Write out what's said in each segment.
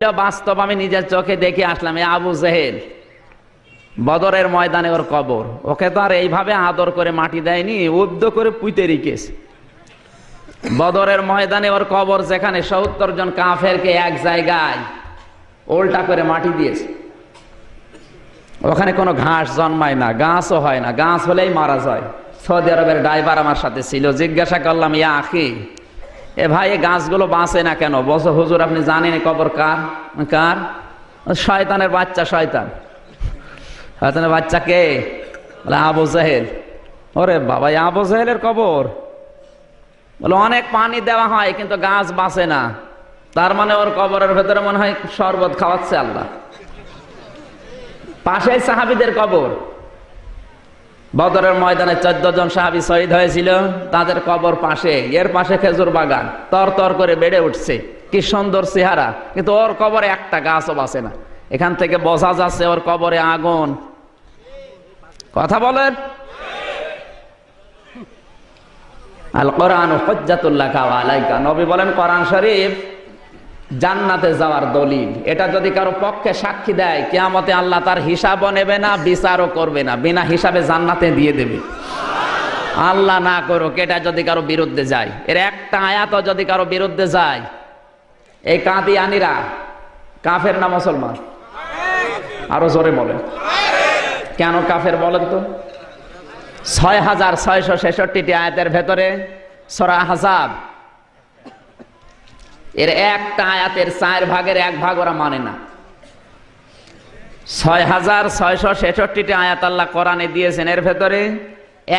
এটা বাস্তব, আমি নিজের চোখে দেখে আসলাম এই আবু জেহেল। বদরের ময়দানে ওর কবর। ওকে তো আর এইভাবে আদর করে মাটি দেয়নি উদ্য করে পুঁতে রেখেছে। বদরের ময়দানে ওর কবর যেখানে সত্তর জন কাফেরকে এক জায়গায় উল্টা করে মাটি দিয়েছে। ওখানে কোনো ঘাস জন্মায় না, গাছও হয় না। গাছ হলেই মারা যায়। সৌদি আরবের ড্রাইভার আমার সাথে ছিল, জিজ্ঞাসা করলাম, ইয়া আখি এ ভাই গাছগুলো বাঁচে না কেন? বস, হুজুর, আপনি জানেন কবর কার? কার? শয়তানের বাচ্চা, শয়তান। শয়তানের বাচ্চা কে? বলে আবু জাহেল। ওরে বাবা আবু জাহেলের কবর। বলে অনেক পানি দেওয়া হয়, কিন্তু গাছ বাঁচে না। তার মানে ওর কবরের ভেতরে মনে হয় শরবত খাওয়াচ্ছে আল্লাহ। পাশে সাহাবিদের কবর। বদরের ময়দানে চোদ্দ জন সাহাবি শহীদ হয়েছিল। তাদের কবর পাশে, এর পাশে খেজুর বাগান। তর তর করে বেড়ে উঠছে। কি সুন্দর চেহারা। কিন্তু ওর কবরে একটা গাছও বাঁচে না। এখান থেকে বোঝা যাচ্ছে ওর কবরে আগুন। কথা বলেন। আল কোরআন হজ্জাতুল্লাহ নবী বলেন, কোরআন শরীফ জান্নাতে যাওয়ার দলিল। এটা যদি কারও পক্ষে সাক্ষী দেয়, কেয়ামতে আল্লাহ তার হিসাবও নেবে না, বিচারও করবে না, বিনা হিসাবে জান্নাতে দিয়ে দেবে। আল্লাহ না করুক, এটা যদি কারও বিরুদ্ধে যায়। এর একটা আয়াতও যদি কারও বিরুদ্ধে যায়, এই কাদিয়ানিরা, কাফের না মুসলমান? আরও জোরে বলেন। কেন কাফের বলেন তো? ছয় হাজার ছয়শো ছেষট্টিটি আয়াতের ভেতরে সরা হাজাব এর একটা আয়াতের চার ভাগের এক ভাগ ওরা মানে না। ছয় হাজার ছয়শো ছেষট্টিটি আয়াত আল্লাহ কোরআনে দিয়েছেন। এর ভেতরে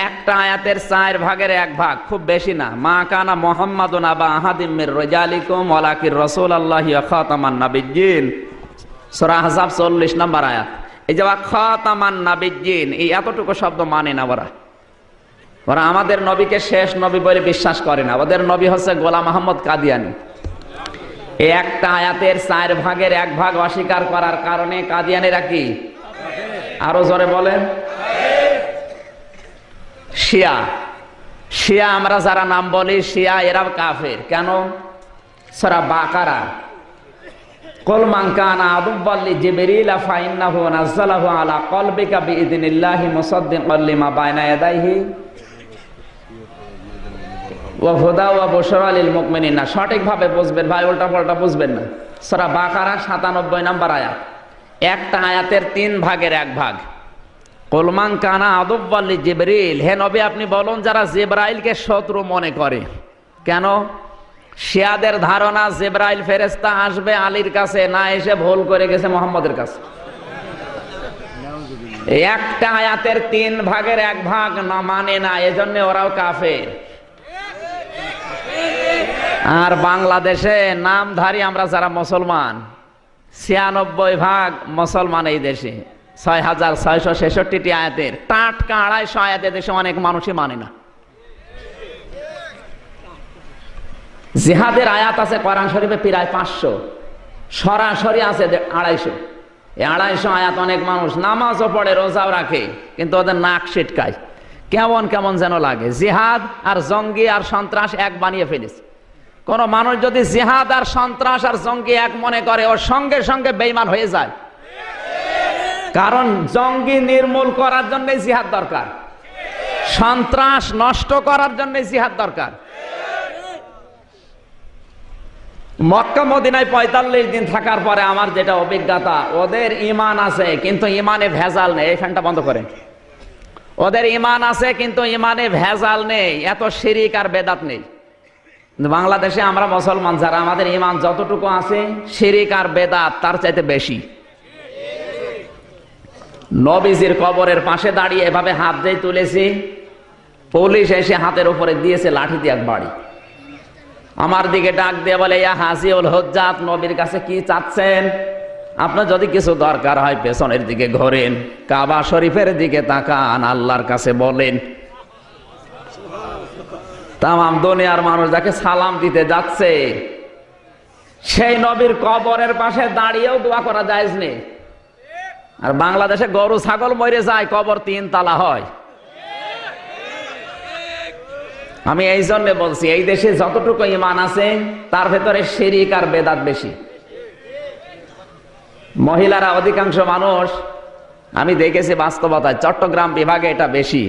একটা আয়াতের চার ভাগের এক ভাগ, খুব বেশি না। মা কানা মোহাম্মদ নাবা আহাদিমের রজালিকুম ওয়ালাকির রসুল আল্লাহ খাতামান নাবিজ্জিন সূরা আহজাব চল্লিশ নম্বর আয়াত। এই যে খাতামান নাবিজ্জিন এই এতটুকু শব্দ মানে না ওরা। ওরা আমাদের নবীকে শেষ নবী বলে বিশ্বাস করে না। ওদের নবী হচ্ছে গোলাম আহমদ কাদিয়ানি। একটা আয়াতের চার ভাগের এক ভাগ অস্বীকার করার কারণে কাদিয়ানিরা কি? আরও জোরে বলেন। শিয়া। শিয়া আমরা যারা নাম বলি, শিয়া এরা কাফের। কেন? সরা বাকারা। কল ইয়াদাইহি। ওয়া হুদা ওয়া বুশরা লিল মুমিনিন। না সঠিকভাবে বুঝবেন, ভাই উল্টা পাল্টা বুঝবেন না। সূরা বাকারা 97 নম্বর আয়াত। একটা আয়াতের তিন ভাগের এক ভাগ। কলমান কানা আদব্বাল্লি জিবরিল। হে নবী, আপনি বলুন, যারা জিব্রাইলকে শত্রু মনে করে। কেন? শিয়াদের ধারণা জিব্রাইল ফেরেস্তা আসবে আলীর কাছে, না এসে ভুল করে গেছে মোহাম্মদের কাছে। একটা আয়াতের তিন ভাগের এক ভাগ না মানে না, এজন্য ওরাও কাফের। আর বাংলাদেশে নামধারী আমরা যারা মুসলমান, ছিয়ানব্বই ভাগ মুসলমান এই দেশে, ছয় হাজার ছয়শো ছেষট্টিটি আয়াতের, টাটকা আড়াইশো আয়াতের দেশে অনেক মানুষই মানে না। জিহাদের আয়াত আছে কোরআন শরীফে প্রায় পাঁচশো, সরাসরি আছে আড়াইশো। এই আড়াইশো আয়াত অনেক মানুষ নামাজও পড়ে, রোজাও রাখে, কিন্তু ওদের নাক ছিটকায়। কেমন কেমন যেন লাগে। জিহাদ আর জঙ্গি আর সন্ত্রাস এক বানিয়ে ফেলেছে। কোন মানুষ যদি জিহাদ আর সন্ত্রাস আর জঙ্গি এক মনে করে ওর সঙ্গে সঙ্গে বেইমান হয়ে যায়। কারণ জঙ্গি নির্মূল করার জন্য জিহাদ দরকার। সন্ত্রাস নষ্ট করার জন্য জিহাদ দরকার। মক্কা মদিনায় পঁয়তাল্লিশ দিন থাকার পরে আমার যেটা অভিজ্ঞতা, ওদের ইমান আছে, কিন্তু ইমানে ভেজাল নেই। এই ফ্যানটা বন্ধ করে। ওদের ইমান আছে, কিন্তু ইমানে ভেজাল নেই। এত শিরিক আর বেদাত নেই। বাংলাদেশে আমরা মুসলমান, যারা আমাদের ইমান যতটুকু আছে, শিরিক আর বেদাত তার চাইতে বেশি। নবীজির কবরের পাশে দাঁড়িয়ে এভাবে হাত দিয়ে তুলেছি, পুলিশ এসে হাতের উপরে দিয়েছে লাঠি দিয়ে এক বাড়ি। আমার দিকে ডাক দিয়ে বলে, ইয়া হাসিউল হজ্জাত, নবীর কাছে কি চাচ্ছেন? আপনার যদি কিছু দরকার হয়, পেছনের দিকে ঘোরেন, কাবা শরীফের দিকে তাকান, আল্লাহর কাছে বলেন। তাম দুনিয়ার মানুষ যাকে সালাম দিতে যাচ্ছে, সেই নবীর কবরের পাশে দাঁড়িয়েও দোয়া করা যায় আর বাংলাদেশে গরু, ছাগল মরে যায়, কবর তিন তালা হয়। আমি এই জন্য বলছি, এই দেশে যতটুকু ইমান আছে, তার ভেতরে শিরিক আর বেদাত বেশি। মহিলারা অধিকাংশ মানুষ, আমি দেখেছি বাস্তবতায়, চট্টগ্রাম বিভাগে এটা বেশি।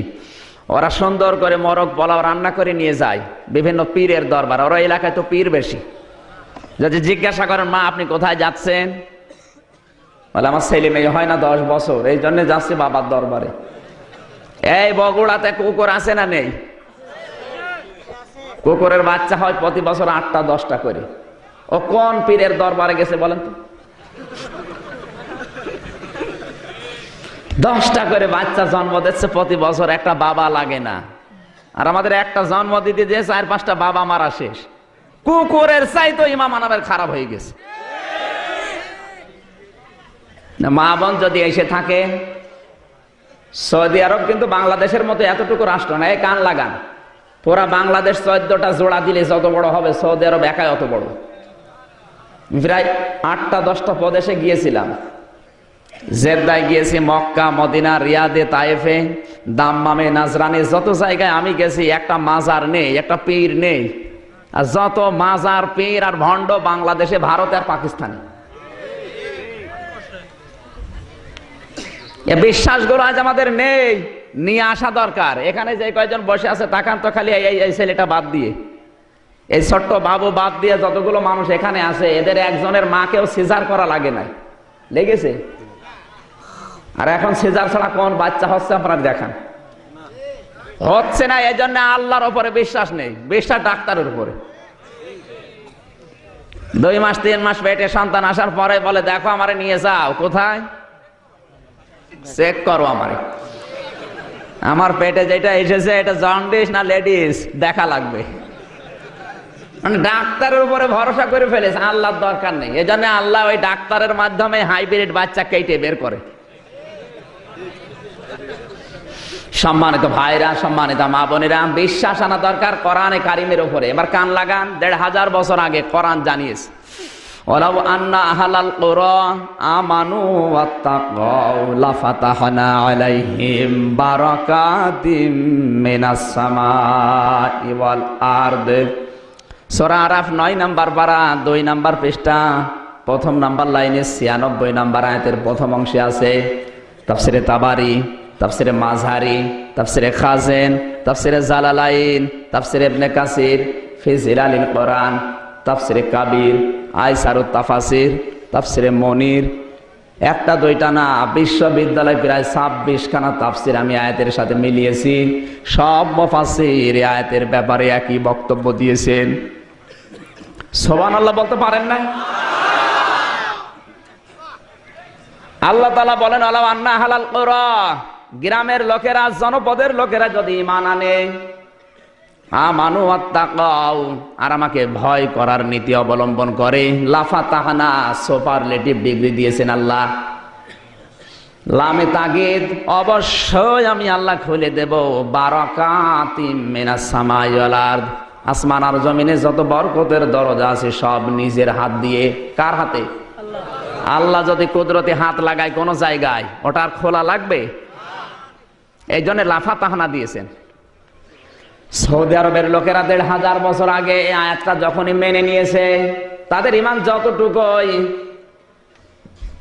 ওরা সুন্দর করে মরক পোলাও রান্না করে নিয়ে যায়, বিভিন্ন পীরের দরবার। ওরা এলাকায় তো পীর বেশি। যদি জিজ্ঞাসা করেন, মা, আপনি কোথায় যাচ্ছেন? বলে, আমার ছেলে মেয়ে হয় না দশ বছর, এই জন্য যাচ্ছি বাবার দরবারে। এই বগুড়াতে কুকুর আছে না নেই? কুকুরের বাচ্চা হয় প্রতি বছর আটটা দশটা করে। ও কোন পীরের দরবারে গেছে বলেন তো? দশটা করে বাচ্চা জন্ম দিচ্ছে প্রতি বছর, একটা বাবা লাগে না। আর আমাদের একটা জন্ম দিতে দিয়ে চার, পাঁচটা বাবা মারা শেষ। কুকুরের চাই তো ইমাম আনাবের খারাপ হয়ে গেছে। মা বোন যদি এসে থাকে, সৌদি আরব কিন্তু বাংলাদেশের মতো এতটুকু রাষ্ট্র না, এই কান লাগান। পুরা বাংলাদেশ চোদ্দটা জোড়া দিলে যত বড় হবে, সৌদি আরব একাই অত বড়। প্রায় আটটা, দশটা প্রদেশে গিয়েছিলাম। জেদ্দায় গিয়েছি মক্কা, মদিনা, রিয়াদে, তায়েফে। দাম্মামে, নাজরানে, যত জায়গায় আমি গেছি, একটা মাজার নেই, একটা পীর নেই। আর যত মাজার, পীর আর ভণ্ড বাংলাদেশে, ভারত আর পাকিস্তানে। এ বিশ্বাসগুলো আজ আমাদের নেই, নিয়ে আসা দরকার। এখানে যে কয়জন বসে আছে, তাকান তো খালি এই ছেলেটা বাদ দিয়ে। এই ছোট্ট বাবু বাদ দিয়ে যতগুলো মানুষ এখানে আছে, এদের একজনের মাকেও সিজার করা লাগে নাই। লেগেছে? আর এখন সেজার ছাড়া কোন বাচ্চা হচ্ছে আপনারা দেখান। হচ্ছে না এই জন্য আল্লাহর উপরে বিশ্বাস নেই। বিশ্বাস ডাক্তারের উপরে। দুই মাস, তিন মাস পেটে সন্তান আসার পরে বলে, দেখো আমারে নিয়ে যাও। কোথায়? চেক করো আমারে। আমার পেটে যেটা এসেছে, এটা জন্ডিস না লেডিস? দেখা লাগবে। মানে ডাক্তারের উপরে ভরসা করে ফেলেছে, আল্লাহর দরকার নেই। এজন্য আল্লাহ ওই ডাক্তারের মাধ্যমে হাইব্রিড বাচ্চা কেটে বের করে। সম্মানিত ভাইরা, সম্মানিত মা বোনেরা, বিশ্বাস আনা দরকার কোরআনে কারিমের উপরে। এবার কান লাগান, দেড় হাজার বছর আগে কোরআন জানিয়েছে, ওলাউ আন্না আহালাল কুরা আমানু ওয়াত্তাকাউ লাফাতাহনা আলাইহিম বারাকাতিম মিনাস সামাই ওয়াল আরদ। সূরা আরাফ 9 নাম্বার পারা 2 নাম্বার পৃষ্ঠা, প্রথম নাম্বার লাইনে 96 নাম্বার আয়াতের প্রথম অংশে আছে, তাফসিরে তাবারি। তাফসিরে মাঝহারি, তাফসিরে খাজেন, তাফসিরে জালালাইন, তাফসিরে ইবনে কাসির, ফি জিলালিল কোরআন, তাফসিরে কাবির, আইসারুত তাফাসির, তাফসিরে মনির। একটা, দুইটা না, বিশ্ববিদ্যালয় প্রায় ছাব্বিশ খানা তাফসির আমি আয়াতের সাথে মিলিয়েছি। সব মফাসির আয়াতের ব্যাপারে একই বক্তব্য দিয়েছেন। সোবান আল্লাহ বলতে পারেন না আল্লাহ তালা বলেন আল্লাহ আন্না হালাল করা গ্রামের লোকেরা জনপদের লোকেরা যদি ইমান আনে আমানু আত্মাকাও আর আমাকে ভয় করার নীতি অবলম্বন করে। লাফা তাহানা সুপারলেটিভ ডিগ্রি দিয়েছেন আল্লাহ। লামে তাগিদ অবশ্যই আমি আল্লাহ খুলে দেব। বারাকাতিম মিনাস সামাই ওয়াল আরদ। আসমান আর জমিনে যত বরকতের দরজা আছে সব নিজের হাত দিয়ে। কার হাতে? আল্লাহ যদি কুদরতে হাত লাগায় কোনো জায়গায় ওটা আর খোলা লাগবে? এই জন্য লাফা তাহানা দিয়েছেন। সৌদি আরবের লোকেরা দেড় হাজার বছর আগে এই আয়াতটা যখনই মেনে নিয়েছে, তাদের ইমান যতটুকুই,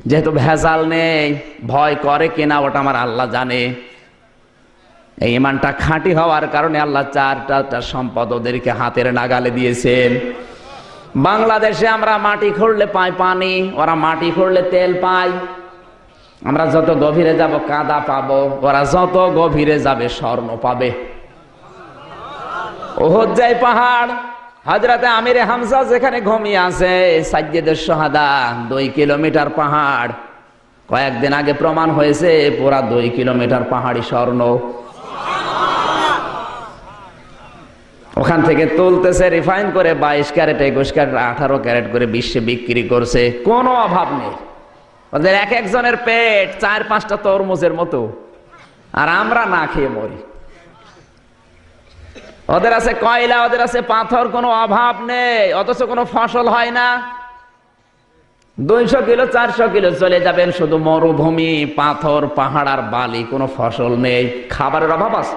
যেহেতু ভেজাল নেই, ভয় করে কিনা ওটা আমার আল্লাহ জানে। এই ইমানটা খাঁটি হওয়ার কারণে আল্লাহ চারটা সম্পদ ওদেরকে হাতের নাগালে দিয়েছেন। বাংলাদেশে আমরা মাটি খুঁড়লে পাই পানি, ওরা মাটি খুঁড়লে তেল পায়। আমরা যত গভীরে যাব, কাদা পাবো, ওরা যত গভীরে যাবে, স্বর্ণ পাবে। ওহজ্জাই পাহাড় হাজরাতে আমিরে হামসা যেখানে ঘুমিয়ে আছে, সাজ্জেদের সোহাদা, দুই কিলোমিটার পাহাড়। কয়েকদিন আগে প্রমাণ হয়েছে, পুরা দুই কিলোমিটার পাহাড়ি স্বর্ণ। ওখান থেকে তুলতেছে, রিফাইন করে বাইশ ক্যারেট, একুশ ক্যারেট, আঠারো ক্যারেট করে বিশ্বে বিক্রি করছে। কোনো অভাব নেই। ওদের এক একজনের পেট চার পাঁচটা তরমুজের মতো। আর আমরা না খেয়ে মরি। ওদের আছে কয়লা, ওদের আছে পাথর, কোনো অভাব নেই, অথচ কোনো ফসল হয় না। দুইশো কিলো, চারশো কিলো চলে যাবেন শুধু মরুভূমি, পাথর, পাহাড় আর বালি, কোনো ফসল নেই। খাবারের অভাব আছে?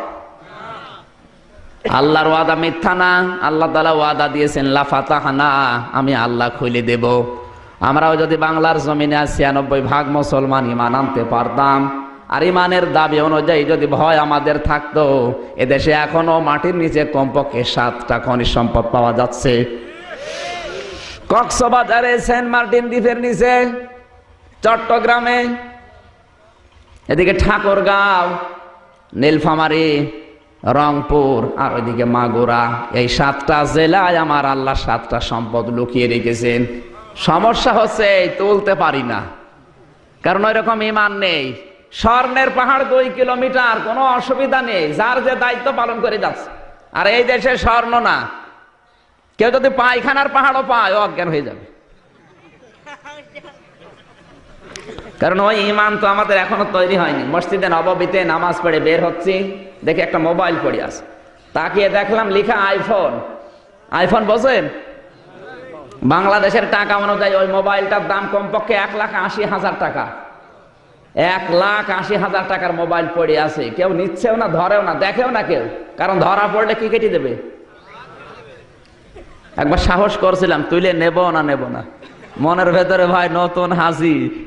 আল্লাহর ওয়াদা মিথ্যা না? আল্লাহ তালা ওয়াদা দিয়েছেন, লাফাতাহানা, আমি আল্লাহ খুলে দেব। আমরাও যদি বাংলার জমিনে ছিয়ানব্বই ভাগ মুসলমান ইমান আনতে পারতাম। আর ইমানের দাবি অনুযায়ী যদি ভয় আমাদের থাকতো, এদেশে এখনও মাটির নিচে কমপক্ষে সাতটা খনিজ সম্পদ পাওয়া যাচ্ছে। কক্সবাজারে সেন্ট মার্টিন দ্বীপের নিচে, চট্টগ্রামে, এদিকে ঠাকুরগাঁও, নীলফামারী, রংপুর, আর ওইদিকে মাগুরা। এই সাতটা জেলায় আমার আল্লাহ সাতটা সম্পদ লুকিয়ে রেখেছেন। সমস্যা হচ্ছে তুলতে পারি না। কারণ ওই রকম ইমান নেই। স্বর্ণের পাহাড় দুই কিলোমিটার, কোনো অসুবিধা নেই। যার যে দায়িত্ব পালন করে যাচ্ছে। আর এই দেশে স্বর্ণ না। কেউ যদি পায়খানার পাহাড়ও পায় অজ্ঞান হয়ে যাবে। কারণ ওই ইমান তো আমাদের এখনও তৈরি হয়নি। মসজিদে নববীতে নামাজ পড়ে বের হচ্ছি। দেখে একটা মোবাইল পড়ে আছে। তাকিয়ে দেখলাম লিখা আইফোন। আইফোন বোঝেন? বাংলাদেশের টাকা অনুযায়ী ওই মোবাইলটার দাম কমপক্ষে এক লাখ আশি হাজার টাকা। এক লাখ আশি হাজার টাকার মোবাইল পড়ে আছে। কেউ নিচ্ছেও না, ধরেও না, দেখেও না কেউ। কারণ ধরা পড়লে কি কেটে দেবে? একবার সাহস করছিলাম তুলে নেব না নেব না। মনের ভেতরে ভাই, নতুন হাজি।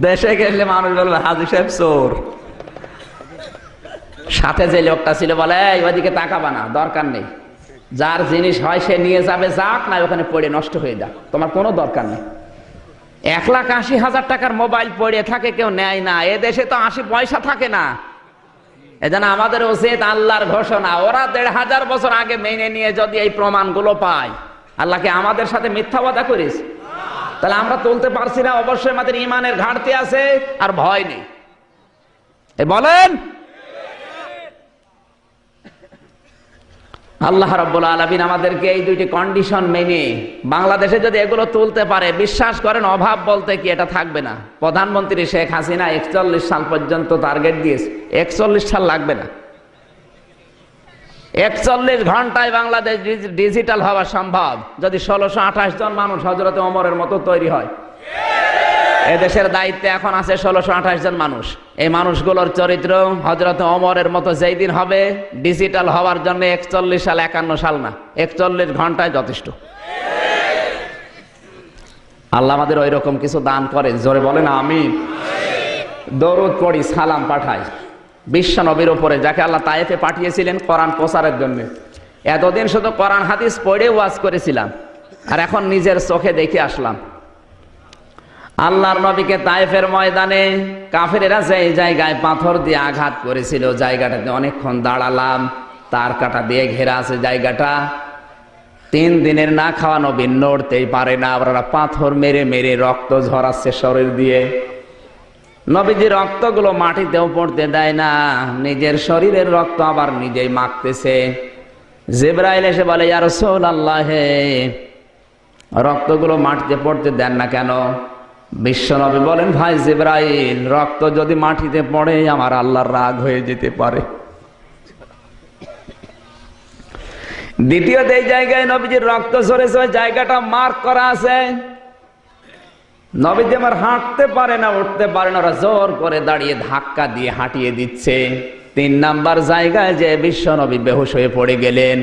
দেশে গেলে মানুষ বলবে, হাজি সাহেব, চোর। সাথে যে লোকটা ছিল বলে ওইদিকে তাকাবা না, দরকার নেই। যার জিনিস হয় সে নিয়ে যাবে, যাক, না ওখানে পড়ে নষ্ট হয়ে যাক। তোমার কোনো দরকার নেই। এক লাখ আশি হাজার টাকার মোবাইল পড়ে থাকে, কেউ নেয় না। এ দেশে তো আশি পয়সা থাকে না। এজন্য আমাদের উচিত আল্লাহর ঘোষণা, ওরা দেড় হাজার বছর আগে মেনে নিয়ে যদি এই প্রমাণগুলো পায় আল্লাহকে আমাদের সাথে মিথ্যা ওয়াদা করিস? তাহলে আমরা তুলতে পারছি না, অবশ্যই আমাদের ইমানের ঘাটতি আছে, আর ভয় নেই। বলেন আল্লাহ রাব্বুল আলামিন আমাদেরকে এই দুইটি কন্ডিশন মেনে বাংলাদেশে যদি এগুলো তুলতে পারে, বিশ্বাস করেন, অভাব বলতে কি এটা থাকবে না। প্রধানমন্ত্রী শেখ হাসিনা একচল্লিশ সাল পর্যন্ত টার্গেট দিয়েছে। একচল্লিশ সাল লাগবে না। একচল্লিশ ঘন্টায় বাংলাদেশ ডিজিটাল হওয়া সম্ভব। যদি ষোলোশো আঠাশ জন মানুষ হজরতে অমরের মতো তৈরি হয় এদেশের দায়িত্বে এখন আছে ষোলোশো আঠাশ জন মানুষ। এই মানুষগুলোর চরিত্র হজরত অমরের মতো যেই দিন হবে ডিজিটাল হওয়ার জন্য একচল্লিশ সাল, একান্ন সাল না, একচল্লিশ ঘন্টায় যথেষ্ট। আল্লাহ আমাদের ওই রকম কিছু দান করে জোরে বলেন আমি দরুদ পড়ি, সালাম পাঠাই। বিশ্ব নবীর উপরে, যাকে আল্লাহ তায়েফে পাঠিয়েছিলেন কোরআন প্রচারের জন্য। এতদিন শুধু কোরআন হাদিস পড়ে ওয়াজ করেছিলাম, আর এখন নিজের চোখে দেখে আসলাম। আল্লাহর নবীকে তাইফের ময়দানে কাফেরেরা যেই জায়গায় পাথর দিয়ে আঘাত করেছিল, জায়গাটাতে অনেকক্ষণ দাঁড়ালাম, তার কাটা দিয়ে ঘেরা আছে জায়গাটা। তিন দিনের না খাওয়া নবী নড়তেই পারে না ওরা পাথর মেরে মেরে রক্ত ঝরাচ্ছে শরীর দিয়ে। নবীজি রক্তগুলো মাটিতেও পড়তে দেয় না, নিজের শরীরের রক্ত আবার নিজেই মাখতেছে। জেব্রাইল এসে বলে ইয়ার সোল আল্লাহে রক্তগুলো মাটিতে পড়তে দেন না কেন? বিশ্বনবী বলেন, ভাই জিব্রাইল, রক্ত যদি মাটিতে পড়ে, আমার আল্লাহর রাগ হয়ে যেতে পারে। দ্বিতীয়ত, এই জায়গায় নবীজির রক্ত ঝরেছে ওই জায়গাটা মার্ক করা আছে। নবীজি আমার হাঁটতে পারে না, উঠতে পারে না, ওরা জোর করে দাঁড়িয়ে ধাক্কা দিয়ে হাঁটিয়ে দিচ্ছে। তিন নাম্বার জায়গায় যে বিশ্ব নবী বেহুশ হয়ে পড়ে গেলেন।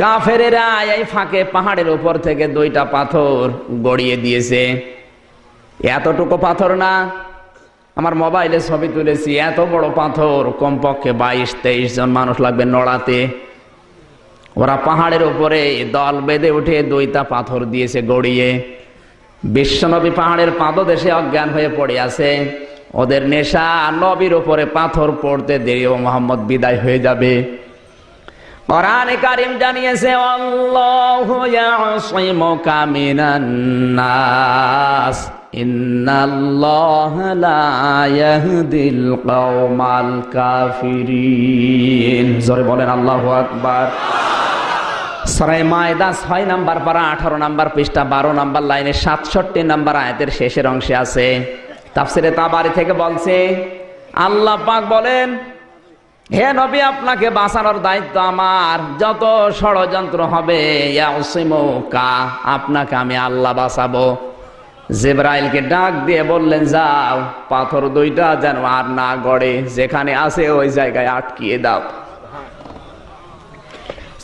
কাফেরেরা এই ফাঁকে পাহাড়ের উপর থেকে দুইটা পাথর গড়িয়ে দিয়েছে। এতটুকু পাথর না, আমার মোবাইলে ছবি তুলেছি, এত বড় পাথর, কমপক্ষে বাইশ, তেইশ জন মানুষ লাগবে নড়াতে। ওরা পাহাড়ের উপরে দল বেঁধে উঠে দুইটা পাথর দিয়েছে গড়িয়ে। বিশ্বনবী পাহাড়ের পাদদেশে অজ্ঞান হয়ে পড়ে আছে। ওদের নেশা নবীর উপরে পাথর পড়তে দেরি ও মোহাম্মদ বিদায় হয়ে যাবে। কোরআনে কারিম জানিয়েছে, আল্লাহু ইয়াসিমুকা মিনান নাস, ইন্নাল্লাহা লা ইয়াহদিল কওমাল কাফিরিন। জোরে বলেন, আল্লাহু আকবার। সরাই মায়দা ছয় নাম্বার পারা, আঠারো নাম্বার পৃষ্ঠা, বারো নাম্বার লাইনে সাতষট্টি নাম্বার আয়াতের শেষের অংশে আছে। তাফসিরে তাবারি থেকে বলছে, আল্লাহ পাক বলেন হে নবী, আপনাকে বাঁচানোর দায়িত্ব আমার। যত ষড়যন্ত্র হবে আপনাকে আমি আল্লাহ বাঁচাবো। জেব্রাইলকে ডাক দিয়ে বললেন, যাও, পাথর দুইটা যেন আর না গড়ে, যেখানে আছে ওই জায়গায় আটকিয়ে দাও।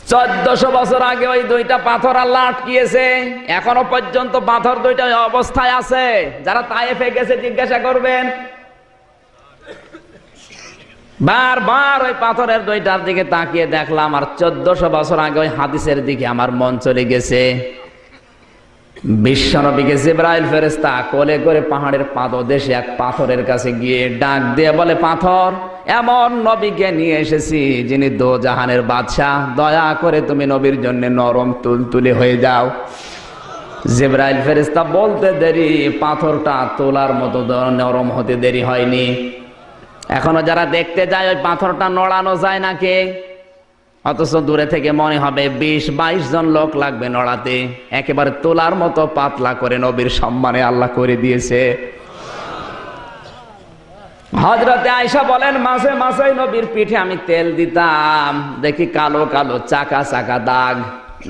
চোদ্দশো বছর আগে ওই দুইটা পাথর আল্লাহ আটকিয়েছে। এখনও পর্যন্ত পাথর দুইটা অবস্থায় আছে। যারা তায়েফে গেছে, জিজ্ঞাসা করবেন বারবার ওই পাথরের দুইটার দিকে তাকিয়ে দেখলাম, আর চোদ্দশো বছর আগে ওই হাদিসের দিকে আমার মন চলে গেছে। বিশ্বনবীকে জিব্রাইল ফেরেস্তা কোলে করে পাহাড়ের পাদদেশে এক পাথরের কাছে গিয়ে ডাক দিয়ে বলে, পাথর, এমন নবীকে নিয়ে এসেছি যিনি দো জাহানের বাদশাহ। দয়া করে তুমি নবীর জন্য নরম তুলতুলে হয়ে যাও। জিব্রাইল ফেরেস্তা বলতে দেরি, পাথরটা তোলার মতো নরম হতে দেরি হয়নি। এখনও যারা দেখতে যায়, ওই পাথরটা নড়ানো যায় নাকি? অথচ দূরে থেকে মনে হবে বিশ, বাইশ জন লোক লাগবে নড়াতে। একেবারে তোলার মতো পাতলা করে নবীর সম্মানে আল্লাহ করে দিয়েছে। হজরতে আয়সা বলেন মাসে মাসে নবীর পিঠে আমি তেল দিতাম। দেখি কালো কালো, চাকা চাকা দাগ।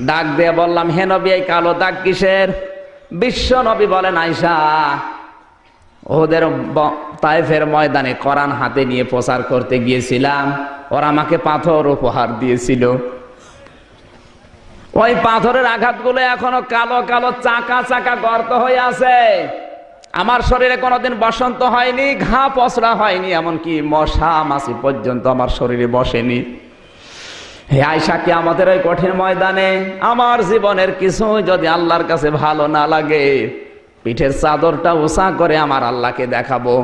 দাগ দিয়ে বললাম, হে নবী, এই কালো দাগ কিসের? বিশ্ব নবী বলেন আয়সা ওদের তায়েফের ময়দানে কোরআন হাতে নিয়ে প্রচার করতে গিয়েছিলাম। ওরা আমাকে পাথর উপহার দিয়েছিল। ওই পাথরের আঘাতগুলো এখনও কালো কালো, চাকা চাকা গর্ত হয়ে আছে। আমার শরীরে কোনোদিন বসন্ত হয়নি, ঘা পচড়া হয়নি, এমনকি মশা, মাছি পর্যন্ত আমার শরীরে বসেনি। হে আয়সা কি আমাদের ওই কঠিন ময়দানে আমার জীবনের কিছু যদি আল্লাহর কাছে ভালো না লাগে, পিঠের চাদরটা উষা করে আমার আল্লাহকে দেখাবো।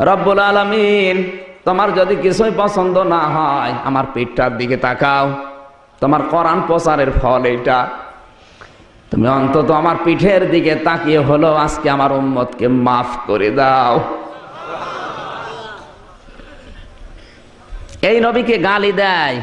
রব্বুল আলমিন, তোমার যদি কিছুই পছন্দ না হয়, আমার পেটটার দিকে তাকাও। তোমার করান প্রচারের ফল এটা তুমি অন্তত আমার পিঠের দিকে তাকিয়ে হলো আজকে আমার উম্মতকে মাফ করে দাও। এই নবীকে গালি দেয়।